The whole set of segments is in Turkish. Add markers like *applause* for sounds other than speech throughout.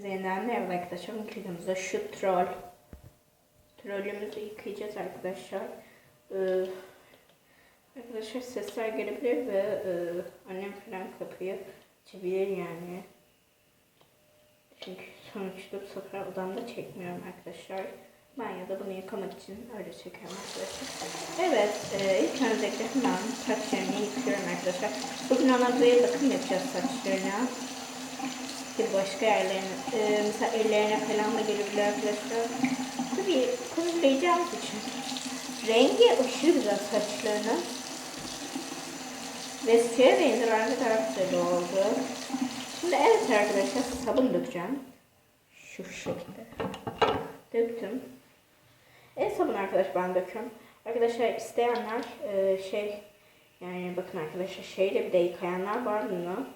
Yeniden merhaba arkadaşlar. Bugünkü videomuzda şu troll. Trollümüzü yıkayacağız arkadaşlar. Ee, arkadaşlar sesler gelebilir ve e, annem falan kapıyı açabilir yani. Çünkü sonuçta bu sefer odamda çekmiyorum arkadaşlar. Banyoda bunu yıkamak için öyle çekiyorum arkadaşlar. Evet, e, ilk öncelikle hemen saçlarını yıkıyorum arkadaşlar. Bugün ona bir bakım yapacağız saçlarına. Bir başka yerlerine, e, mesela ellerine falan da gelebilir arkadaşlar. Tabii kurgulayacağımız için. Rengi aşırı güzel saçlarının. Ve suya rengi bence daha güzel oldu. Şimdi evet arkadaşlar sabun dökeceğim. Şu şekilde. Döktüm. El sabun arkadaş ben döküyorum. Arkadaşlar isteyenler e, şey yani bakın arkadaşlar şeyle bir de yıkayanlar var bunu.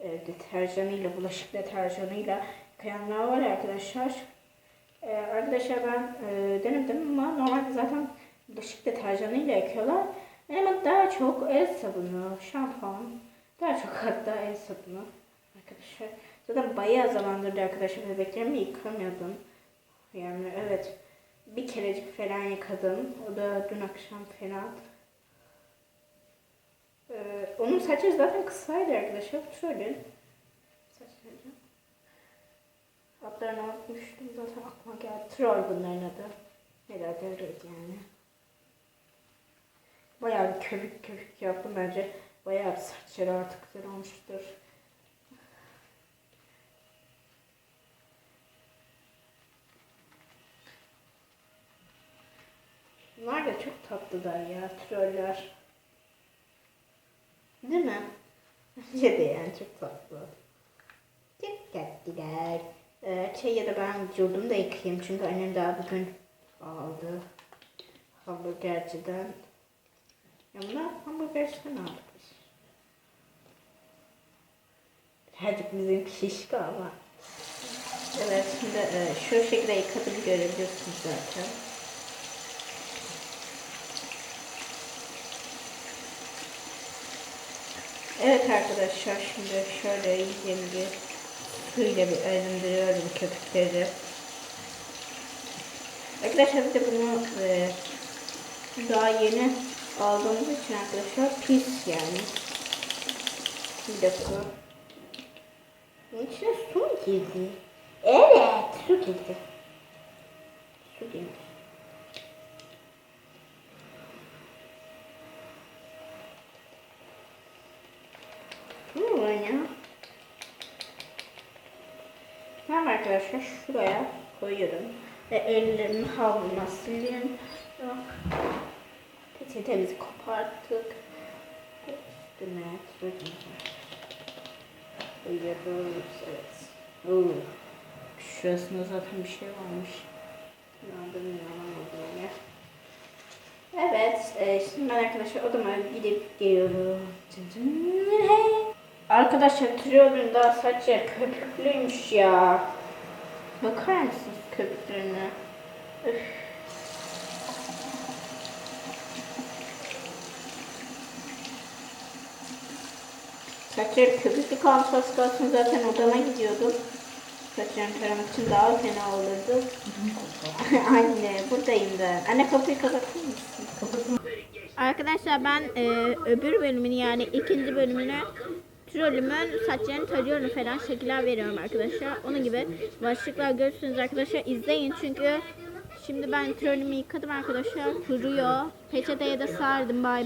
E, deterjanıyla, bulaşık deterjanıyla yıkayanlar var arkadaşlar. E, arkadaşlar ben e, denedim ama normalde zaten bulaşık deterjanıyla yıkıyorlar. Ama daha çok el sabunu, şampuan, daha çok hatta el sabunu arkadaşlar. Zaten bayağı zamandır da arkadaşlar bebeklerimi yıkamıyordum. Yani evet bir kerecik falan yıkadım. O da dün akşam falan. Ee, onun saçı zaten kısaydı arkadaşlar. Şöyle. Saçları. Adlarını unutmuştum zaten aklıma geldi. Troll bunların adı. Herhalde öyleydi yani. Bayağı bir köpük köpük yaptım bence. Bayağı bir saçları artık güzel olmuştur. Bunlar da çok tatlılar ya troller. Değil mi? *laughs* Bence yani çok tatlı. Çok tatlılar. Ee, şey ya da ben vücudumu da yıkayayım çünkü annem daha bugün aldı. Hamburgerciden. Ya bunlar hamburgerciden aldık biz. Birazcık bizim şişko ama. Evet şimdi e, şu şekilde yıkadım görebiliyorsunuz zaten. Evet arkadaşlar şimdi şöyle yeni bir suyla bir arındırıyorum köpükleri. Arkadaşlar bir de bunu e, daha yeni aldığımız için arkadaşlar pis yani. Bir dakika. Bunun içine su girdi? Evet su girdi. Su girdi. Ya? Tamam arkadaşlar şuraya koyuyorum. Ve ellerimi havluma siliyorum. Peçetemizi koparttık. Üstüne sürüyoruz. Koyuyoruz. Evet. Oo. Şurasında zaten bir şey varmış. Yandım yanamadı öyle. Evet, e, şimdi ben arkadaşlar odama gidip geliyorum. Cın cın, hey. Arkadaşlar Triol'ün daha saçları köpüklüymüş ya. Bakar mısınız köpüklerine? Üf. Saçları köpüklü kalmış az kalsın zaten odama gidiyordum. Saçlarımı taramak için daha fena olurdu. *laughs* Anne buradayım ben. Anne kapıyı kapatır mısın? Arkadaşlar ben e, öbür bölümünü yani ikinci bölümünü trolümün saçlarını tarıyorum falan şekiller veriyorum arkadaşlar. Onun gibi başlıklar görürsünüz arkadaşlar izleyin çünkü şimdi ben trolümü yıkadım arkadaşlar kuruyor. Peçeteye de sardım bay bay.